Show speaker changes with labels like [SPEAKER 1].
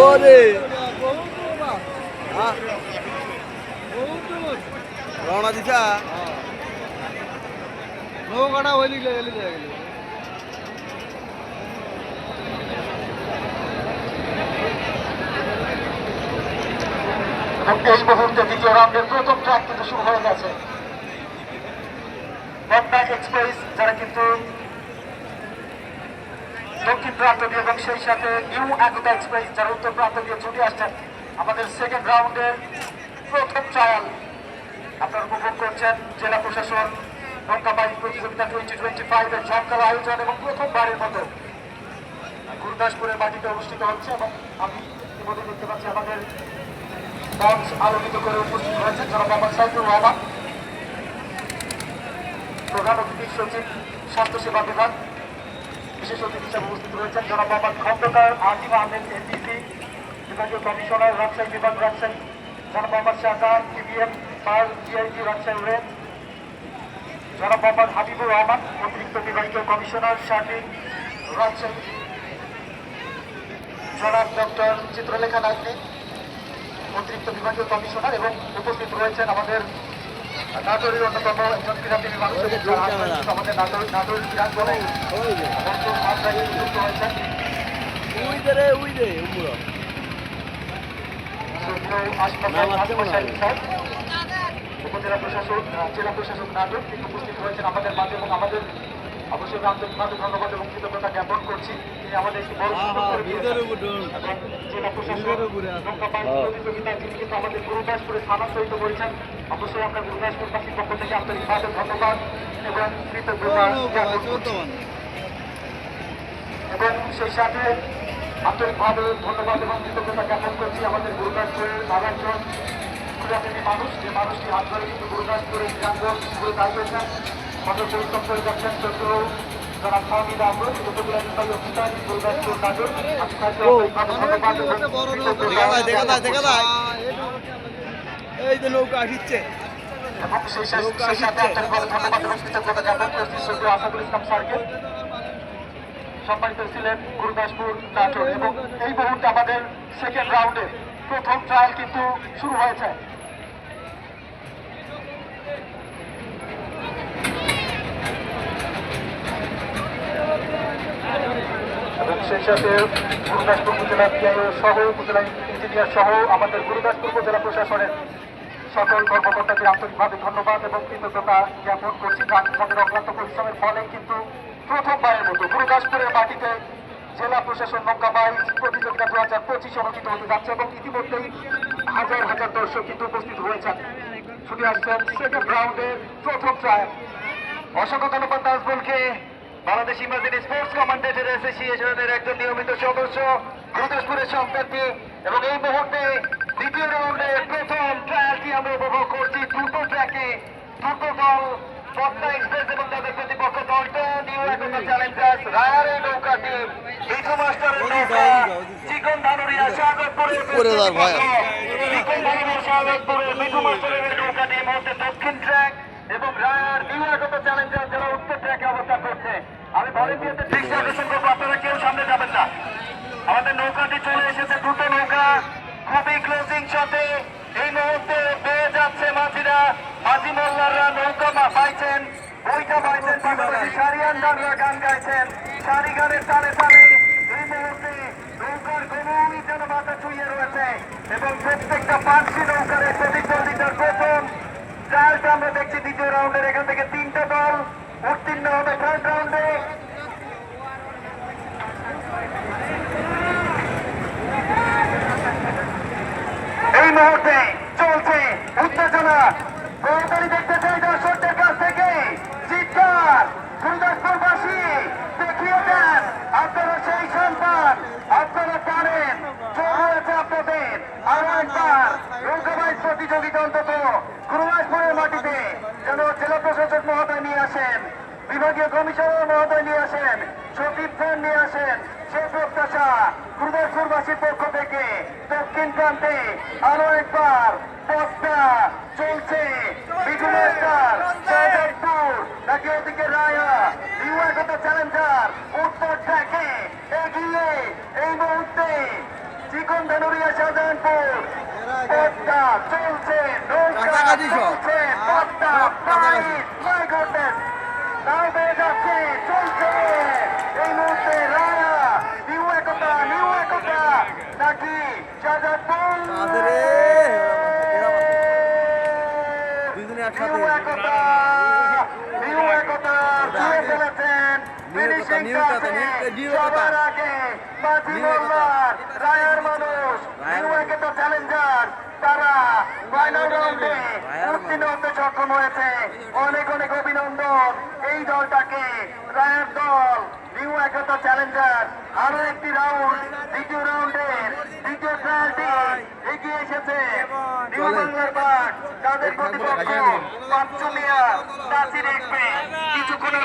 [SPEAKER 1] ওরে রওনা দিছা?
[SPEAKER 2] নৌকাটা ওই দিকে গেলে যায় গেলে
[SPEAKER 3] এই মুহূর্তে দ্বিতীয় রাউন্ডের প্রথম ট্র্যাক কিন্তু শুরু হয়ে গেছে। এক্সপ্রেস যারা কিন্তু দক্ষিণ প্রান্ত দিয়ে এবং সেই সাথে নিউ একতা এক্সপ্রেস, যারা উত্তর প্রান্ত দিয়ে ছুটে আসছেন আমাদের সেকেন্ড রাউন্ডের প্রথম ট্রায়াল আপনারা উপভোগ করছেন জেলা প্রশাসন নৌকাবাহী প্রতিযোগিতা টোয়েন্টি টোয়েন্টি ফাইভের ঝঙ্কার আয়োজন এবং প্রথমবারের মতো গুরুদাসপুরের মাটিতে অনুষ্ঠিত হচ্ছে এবং আমি ইতিমধ্যে দেখতে পাচ্ছি আমাদের মঞ্চ আলোকিত করে উপস্থিত হয়েছেন জনাব মোহাম্মদ সাইফুর রহমান, প্রধান অতিথি সচিব, স্বাস্থ্যসেবা বিভাগ বিশেষ অতিথি হিসাবে উপস্থিত রয়েছেন জনাব মোহাম্মদ খন্দকার আজিম আহমেদ এনডিসি বিভাগীয় কমিশনার, রাজশাহী বিভাগ, রাজশাহী, জনাব মোহাম্মদ শাহজাহান টিবিএম পাল জিআইজি রাজশাহী রেঞ্জ জনাব মোহাম্মদ হাবিবুর রহমান, অতিরিক্ত বিভাগীয় কমিশনার শাকিল রাজশাহী। জনাব ডক্টর চিত্রলেখা নাজনী অতিরিক্ত বিভাগীয় কমিশনার এবং উপস্থিত রয়েছেন আমাদের নাটোরের অন্যতম একজন মানুষ আমাদের নাটোর নাটোর উপজেলা প্রশাসক জেলা প্রশাসক নাটক তিনি উপস্থিত হয়েছেন আমাদের মাঝে এবং আমাদের অবশ্যই আন্তরিকভাবে ধন্যবাদ এবং কৃতজ্ঞতা জ্ঞাপন করছি। তিনি আমাদের একটি বড় জেলা। প্রতিযোগিতায় তিনি কিন্তু আমাদের গুরুদাসপুরে স্থানান্তরিত করেছেন। অবশ্যই আমরা গুরুদাসপুরবাসীর পক্ষ থেকে আন্তরিকভাবে ধন্যবাদ এবং কৃতজ্ঞতা জ্ঞাপন করছি। এবং সেই সাথে আন্তরিকভাবে ধন্যবাদ এবং কৃতজ্ঞতা জ্ঞাপন করছি আমাদের গুরুদাসপুরের আর মানুষ যে মানুষটি হাত ধরে কিন্তু দাঁড়িয়েছেন পরিশ্রম করে যাচ্ছেন যারা নির্বাহী অফিসার
[SPEAKER 1] এই যে নৌকা আসিচ্ছে
[SPEAKER 3] এবং সেই সাথে সেই ধন্যবাদ এবং কৃতজ্ঞতা জ্ঞাপন করছি সৈয়দ আসাদুল ইসলাম স্যারকে সম্মানিত ছিলেন গুরুদাসপুর নাটোর এবং এই মুহূর্তে আমাদের সেকেন্ড রাউন্ডে প্রথম ট্রায়াল কিন্তু শুরু হয়েছে। সেই সাথে গুরুদাসপুর উপজেলা পিআইও সহ, উপজেলা ইঞ্জিনিয়ার সহ, আমাদের গুরুদাসপুর উপজেলা প্রশাসনের সকল কর্মকর্তাকে আন্তরিকভাবে ধন্যবাদ এবং কৃতজ্ঞতা জ্ঞাপন করছি। তাদের অক্লান্ত পরিশ্রমের ফলে কিন্তু প্রথমবারের মতো গুরুদাসপুরের মাটিতে জেলা প্রশাসন নৌকাবাহী প্রতিযোগিতা দু হাজার পঁচিশ অনুষ্ঠিত হতে যাচ্ছে এবং ইতিমধ্যেই হাজার হাজার দর্শক কিন্তু উপস্থিত হয়েছেন। ছুটে আসছেন সেকেন্ড রাউন্ডের প্রথম ট্রায়াল। অসংখ্য ধন্যবাদ নাজবুলকে বাংলাদেশ ইমার্জেন্সি স্পোর্টস কমান্ডেটের অ্যাসোসিয়েশনের একজন নিয়মিত সদস্য গুরুদাসপুরের সন্তানটি এবং এই মুহূর্তে দ্বিতীয় রাউন্ডে প্রথম ট্রায়ালটি আমরা উপভোগ করছি। দুটো ট্র্যাকে দুটো দল পদ্মা এক্সপ্রেস এবং তাদের প্রতিপক্ষ দলটা নিউ একতা চ্যালেঞ্জার্স রায়ারের নৌকা টিম মাস্টারের নৌকা চিকন ধানুরিয়া শাহজাদপুরের
[SPEAKER 1] করে দাও ভাই।
[SPEAKER 3] চিকন ধানুরিয়া শাহজাদপুরের বিজু মাস্টারের এই নৌকা দক্ষিণ ট্র্যাক এবং রায়ার নিউ একতা চ্যালেঞ্জার যারা উত্তর ট্র্যাকে অবস্থান করছে। আমি ভলেন্টিয়ারদের দৃষ্টি আকর্ষণ করব আপনারা কেউ সামনে যাবেন না। আমাদের নৌকাটি চলে এসেছে দুটো নৌকা। খুবই ক্লোজিং শটে এই মুহূর্তে পেয়ে যাচ্ছে মাঝিরা মাঝি মোল্লাররা নৌকা পাইছেন বইটা পাইছেন পাশাপাশি সারিয়ান গানরা গান গাইছেন। সারি গানের তালে তালে এই মুহূর্তে নৌকার কোনোই ছুঁয়ে রয়েছে এবং প্রত্যেকটা পাঁচটি নৌকার এই প্রতিদ্বন্দ্বিতার প্রথম ট্রায়ালটা আমরা দেখছি দ্বিতীয় রাউন্ডের এখান থেকে তিনটে দল উত্তীর্ণ হবে থার্ড রাউন্ডে এই মুহূর্তে চলছে উত্তেজনা তাড়াতাড়ি দেখতে চাই দর্শকদের কাছ থেকে চিৎকার গুরুদাসপুরবাসী দেখিয়ে দেন আপনারা সেই সন্তান আপনারা পারেন জোর রয়েছে আপনাদের আরও একবার নৌকাবাইজ প্রতিযোগিতা অন্তত গুরুদাসপুরের মাটিতে যেন জেলা প্রশাসক মহোদয় নিয়ে আসেন বিভাগীয় কমিশনার মহোদয় নিয়ে আসেন সচিব খান নিয়ে আসেন সে প্রত্যাশা গুরুদাসপুরবাসীর পক্ষ থেকে দক্ষিণ প্রান্তে একবার পদ্মা চলছে। মাস্টার নাকি ওদিকে রায়া নিউ একতা চ্যালেঞ্জার উত্তর ট্র্যাকে এগিয়ে এই মুহূর্তে চিকন ধনুরিয়া শাহজাহানপুর। পদ্মা চলছে নৌকা চলছে
[SPEAKER 1] কাছাকাছি।
[SPEAKER 3] মাই গডনেস নাও বেয়ে যাচ্ছে চলছে এই মুহূর্তে রায়া নিউ একতা নিউ একতা নাকি শাহজাহানপুর
[SPEAKER 1] কাদের রে? এরা বাবা। দুইজনে একসাথে।
[SPEAKER 3] নিউ একতা নিউ একতা ছুঁয়ে ফেলেছেন। ফিনিশিং টাচে
[SPEAKER 1] নিউ- নিউ একতা।
[SPEAKER 3] সবার আগে মাঝি
[SPEAKER 1] নিউ একতা।
[SPEAKER 3] মানুষ নিউ একতা চ্যালেঞ্জার তারা ফাইনাল রাউন্ডে উত্তীর্ণ হতে সক্ষম হয়েছে। অনেক অনেক অভিনন্দন। এই দলটাকে রায়ার দল নিউ একতা চ্যালেঞ্জার আরও একটি রাউন্ড দ্বিতীয় রাউন্ডের দ্বিতীয় ট্রায়ালটি এগিয়ে এসেছে নিউ
[SPEAKER 1] চলে।
[SPEAKER 3] বাংলার তাদের প্রতিপক্ষ
[SPEAKER 1] আনেন।
[SPEAKER 3] পাঁচচুলিয়া নাসির কিছুক্ষণের